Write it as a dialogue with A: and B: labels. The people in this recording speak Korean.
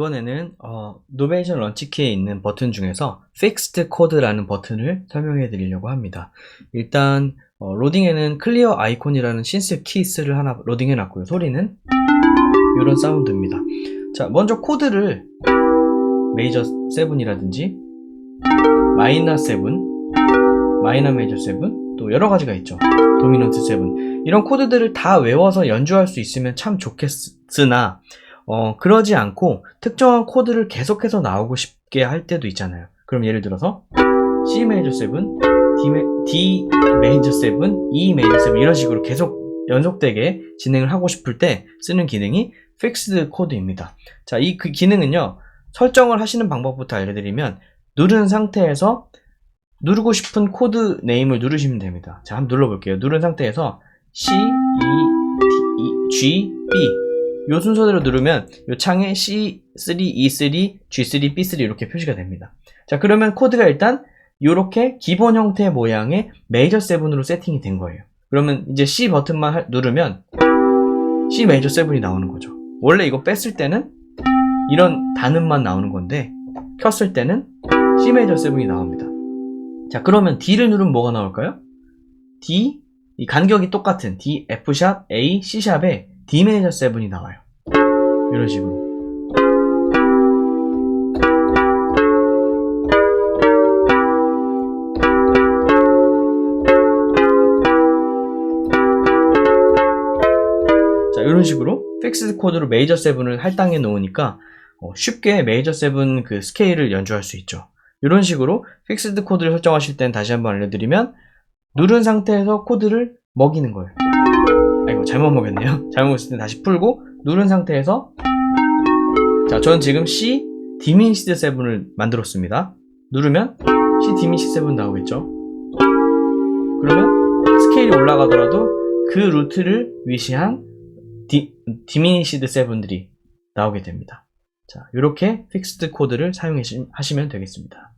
A: 이번에는 어, 노베이션 런치키에 있는 버튼 중에서 Fixed Code라는 버튼을 설명해 드리려고 합니다. 일단 어, 로딩에는 클리어 아이콘이라는 신스 키스를 하나 로딩해 놨고요. 소리는 이런 사운드입니다. 자, 먼저 코드를 메이저 7이라든지 마이너 7, 마이너 메이저 7, 또 여러 가지가 있죠. 도미넌트 7. 이런 코드들을 다 외워서 연주할 수 있으면 참 좋겠으나 어, 그러지 않고 특정한 코드를 계속해서 나오고 싶게 할 때도 있잖아요. 그럼 예를 들어서 C 메이저 7, D, 메, D 메이저 7, E 메이저 7 이런 식으로 계속 연속되게 진행을 하고 싶을 때 쓰는 기능이 Fixed 코드입니다. 자, 이 그 기능은요. 설정을 하시는 방법부터 알려드리면 누른 상태에서 누르고 싶은 코드 네임을 누르시면 됩니다. 자, 한번 눌러볼게요. 누른 상태에서 C, E, D, E, G, B 요 순서대로 누르면 요 창에 C3, E3, G3, B3 이렇게 표시가 됩니다. 자, 그러면 코드가 일단 이렇게 기본 형태의 모양의 메이저 7으로 세팅이 된 거예요. 그러면 이제 C 버튼만 할- 누르면 C 메이저 7이 나오는 거죠. 원래 이거 뺐을 때는 이런 단음만 나오는 건데 켰을 때는 C 메이저 7이 나옵니다. 자, 그러면 D를 누르면 뭐가 나올까요? D, 이 간격이 똑같은 D, F 샵, A, C 샵에 D 메이저 7이 나와요. 이런 식으로. 자, 이런 식으로 픽스드 코드로 메이저 7을 할당해 놓으니까 어, 쉽게 메이저 7그 스케일을 연주할 수 있죠. 이런 식으로 픽스드 코드를 설정하실 땐 다시 한번 알려드리면 누른 상태에서 코드를 먹이는 거예요. 아이고 잘못 먹였네요. 잘못 먹었을 때 다시 풀고 누른 상태에서 자 저는 지금 C 디미니시드 7을 만들었습니다. 누르면 C 디미니시드 7 나오겠죠. 그러면 스케일이 올라가더라도 그 루트를 위시한 디, 디미니시드 7들이 나오게 됩니다. 자, 이렇게 픽스드 코드를 사용하시면 되겠습니다.